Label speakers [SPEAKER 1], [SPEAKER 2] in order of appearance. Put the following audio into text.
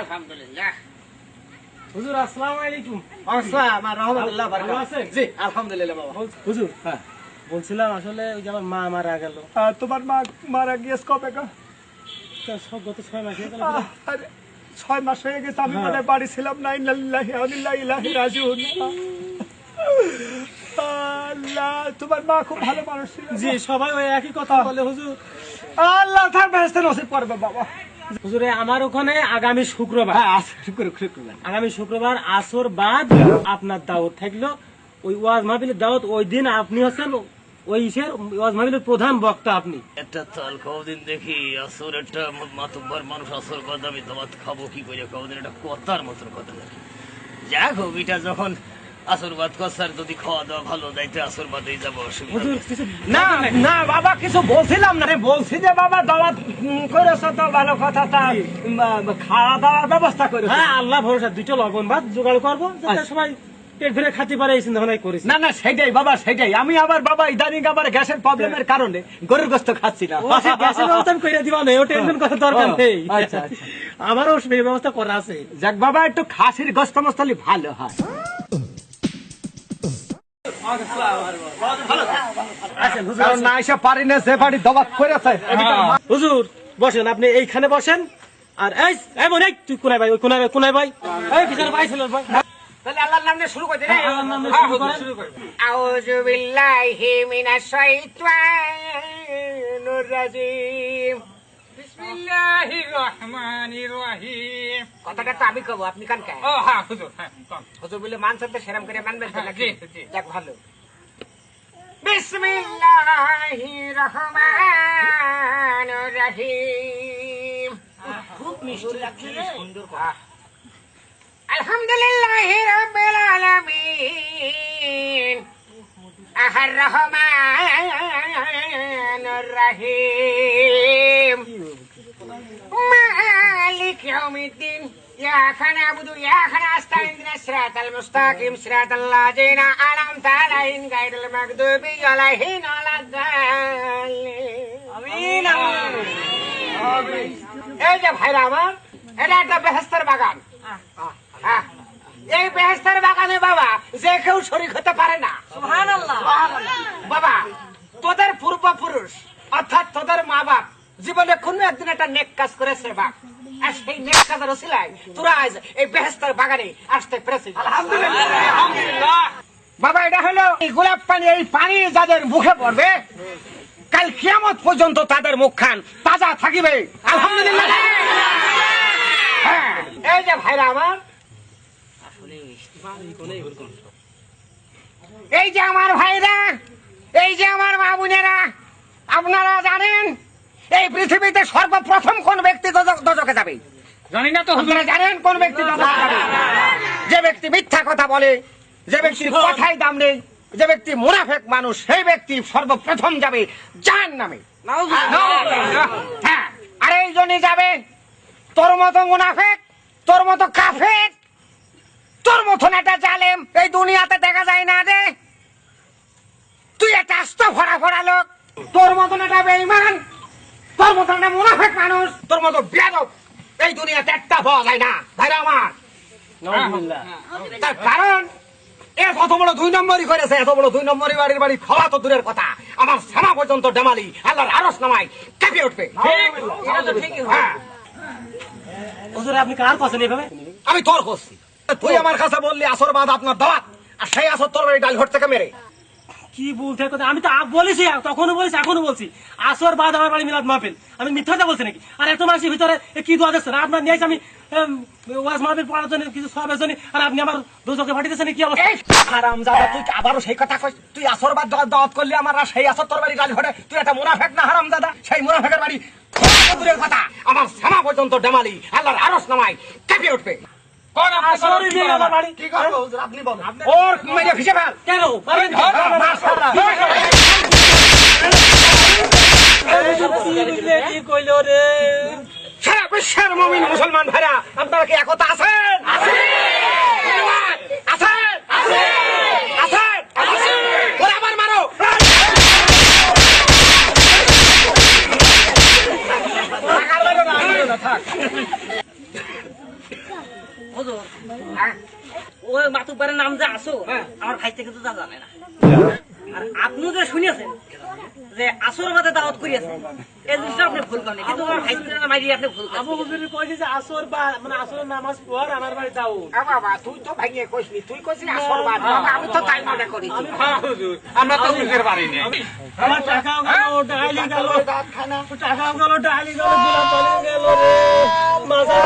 [SPEAKER 1] আলহামদুলিল্লাহ।
[SPEAKER 2] হুজুর আসসালামু আলাইকুম।
[SPEAKER 1] আসসালাম আর রহমতুল্লাহ
[SPEAKER 2] ভালো আছেন?
[SPEAKER 1] জি আলহামদুলিল্লাহ বাবা।
[SPEAKER 2] হুজুর হ্যাঁ। বলছিলাম আসলে ওই যে আমার মা মারা গেল।
[SPEAKER 3] তোমার মা মারা গিয়েছে কবে গো?
[SPEAKER 2] গত ছয় মাস হয়ে গেল।
[SPEAKER 3] ছয় মাস হয়ে গেছে আমি। মানে বাড়ি ছিলাম না রাজিউন। আল্লাহ তোমার মা খুব ভালো মানুষ ছিল।
[SPEAKER 2] জি সবাই ওই একই কথা বলে হুজুর।
[SPEAKER 3] আল্লাহ তার ব্যস্ত নসিব করবে বাবা।
[SPEAKER 2] হুজুরে আমার ওখানে আগামী শুক্রবার।
[SPEAKER 1] হ্যাঁ আচ্ছা শুক্র শুক্র
[SPEAKER 2] আগামী শুক্রবার আসর বাদ আপনার দাওয়াত থাকল। ওই ওয়াজ মাহফিলের দাওয়াত ওই দিন আপনি হচ্ছেন ওই ইসের ওয়াজ মাহফিলের প্রধান বক্তা আপনি।
[SPEAKER 4] একটা চাল কদিন দেখি আসর একটা মাতুব্বার মানুষ আসর কথা আমি খাব কি করে? কদিন একটা কথার মতন কথা। যাক হবিটা যখন আসর বাদ কসার যদি খাওয়া দাওয়া ভালো আসর বাদেই যাব অসুবিধা
[SPEAKER 3] না না বাবা কিছু বলছিলাম না বলছি যে বাবা দাওয়াত করেছ তো ভালো কথা তা খাওয়া দাওয়ার ব্যবস্থা করেছ।
[SPEAKER 2] হ্যাঁ আল্লাহ ভরসা লবণ ভাত জোগাড় করব সবাই পেট ভরে খাতে পারে এই চিন্তা ভাবনাই করেছি।
[SPEAKER 3] না না সেটাই বাবা সেটাই। আমি আবার বাবা ইদানিং আবার গ্যাসের প্রবলেমের কারণে গরুর গোস্ত খাচ্ছি না।
[SPEAKER 2] গ্যাসের ব্যবস্থা করে দিবা না ও টেনশন করার দরকার নেই।
[SPEAKER 3] আচ্ছা, আচ্ছা।
[SPEAKER 2] আমারও সেই ব্যবস্থা করা আছে।
[SPEAKER 3] যাক বাবা একটু খাসির গোস্ত মস্তালি ভালো হয়।
[SPEAKER 2] হুজুর বসেন আপনি এইখানে বসেন। আর এই এই তুই কোনায় ভাই কোনায় ভাই কোনায় ভাই? এই ভাই ছিল ভাই।
[SPEAKER 1] তাহলে আল্লাহর নাম শুরু করে দিন
[SPEAKER 2] হ্যাঁ, আল্লাহর নাম শুরু করেন।
[SPEAKER 1] আউযু বিল্লাহি মিনাশ শাইতানির রাজিম।
[SPEAKER 5] বিসমিল্লাহির রহমানির রহিম।
[SPEAKER 1] কথাটা তো আমি কব আপনি কান
[SPEAKER 5] ও হ্যাঁ হুজুর হ্যাঁ
[SPEAKER 1] হুজুর বলে মান সাথে সেরাম করে মানবেন তো নাকি
[SPEAKER 5] জি, জি।
[SPEAKER 1] যাক ভালো। বিসমিল্লাহির রহমানির রহিম। খুব মিষ্টি লাগছে সুন্দর কথা। আলহামদুলিল্লাহি রাব্বিল আলামিন। আহার রহমানির রহিম। الدين إياك نعبد وإياك نستعين اهدنا الصراط المستقيم صراط الذين أنعمت عليهم غير المغضوب عليهم ولا الضالين آمين এই যে ভাইরা আমার এটা একটা বেহেস্তের বাগান হ্যাঁ। এই বেহেস্তের বাগানে বাবা যে কেউ শরিক হতে পারে না বাবা তোদের পূর্বপুরুষ অর্থাৎ তোদের মা বাপ জীবনে কোনো একদিন একটা নেক কাজ করেছে বাপ আর সেই নেক কাজের ওসিলায় তোরা আজ এই বেহেস্তের বাগানে আসতে পেরেছিস। আলহামদুলিল্লাহ। বাবা এটা হলো এই গোলাপ পানি এই পানি যাদের মুখে পড়বে কাল কিয়ামত পর্যন্ত তাদের মুখখান তাজা থাকিবে। আলহামদুলিল্লাহ। হ্যাঁ, এই যে ভাইরা আমার এই যে আমার ভাইরা এই যে আমার মা বোনেরা আপনারা জানেন এই পৃথিবীতে সর্বপ্রথম কোন ব্যক্তি দোজখে যাবে?
[SPEAKER 5] জানি না তো।
[SPEAKER 1] আপনারা জানেন কোন ব্যক্তি যাবে? যে ব্যক্তি মিথ্যা কথা বলে যে ব্যক্তির কথাই দাম নেই যে ব্যক্তি মুনাফেক মানুষ সেই ব্যক্তি সর্বপ্রথম যাবে জাহান নামে। হ্যাঁ আর এই জন্যই যাবে তোর মতো মুনাফেক তোর মতো কাফেক তোর মতন একটা জালেম। এই দুনিয়াতে দেখা যায় না রে তুই একটা আস্ত ভরা ভরা লোক তোর মতন একটা বেইমান তোর মতন মুনাফেক মানুষ। তোর মতো বেদব এই দুনিয়াতে একটা পাওয়া যায় না। ভাইরা আমার। তার কারণ এ কত বড় দুই নম্বরই করেছে এত বড় দুই নম্বরই বাড়ির বাড়ি খাওয়া তো দূরের কথা। আমার সেনা পর্যন্ত ডেমালি আল্লাহর আরস নামাই কাঁপিয়ে উঠবে। হ্যাঁ।
[SPEAKER 2] আপনি কার
[SPEAKER 1] আমি তোর করছি তুই আমার কাছে বললি আসর বাদ আপনার দাওয়াত আর সেই আসর তোর বাড়ি ডাল ঘর থেকে মেরে।
[SPEAKER 2] কি বলতে কথা আমি তো বলেছি, তখনও বলেছি এখনও বলছি। আসর বাদ আমার বাড়ি মিলাদ মাহফিল। আমি মিথ্যা বলছি নাকি? আর এত মানুষের ভিতরে কি দোয়া দেখছেন আপনার নিয়েছি আমি ওয়াজ মাহফিল পড়ার জন্য কিছু আর আপনি আমার দিয়েছেন কি
[SPEAKER 1] আবারও সেই কথা তুই আসর বাদ দাওয়াত আমার সেই আসর তোর বাড়ি ঘরে তুই মুনাফেক না হারাম দাদা সেই মুনাফেকের বাড়ি কথা? আমার সেনা পর্যন্ত ডেমালি, আল্লাহর আরস নামাই কাঁপিয়ে উঠবে। মুসলমান ভাইরা আপনারা কি একতা আছেন?
[SPEAKER 6] ওই মাতুব্বারের নাম যে আসো আমার ভাই থেকে তো তা জানে না। আর আপনিও যে শুনিয়েছেন যে আসর বাদে দাওয়াত করিয়েছেন এই জিনিসটা আপনি ভুল করেন কিন্তু আমার ভাই থেকে মাইরি আপনি ভুল
[SPEAKER 2] আবু
[SPEAKER 6] করেন
[SPEAKER 2] হুজুরি কইছে যে আসর বা মানে আসরের নামাজ পড় আমার বাড়ি যাও
[SPEAKER 1] আ বাবা তুই তো ভাঙিয়ে কইসনি তুই কইছিস আসর বাদ। বাবা আমি তো তাই মনে করেছি
[SPEAKER 5] হ্যাঁ হুজুর আমরা তো বুঝতে পারিনি
[SPEAKER 2] আমার টাকাও গেল ডাইলি গেল।
[SPEAKER 1] দাঁত খানা
[SPEAKER 2] টাকাও গেল ডাইলি গেল গোলাপ গেল রে। মাজার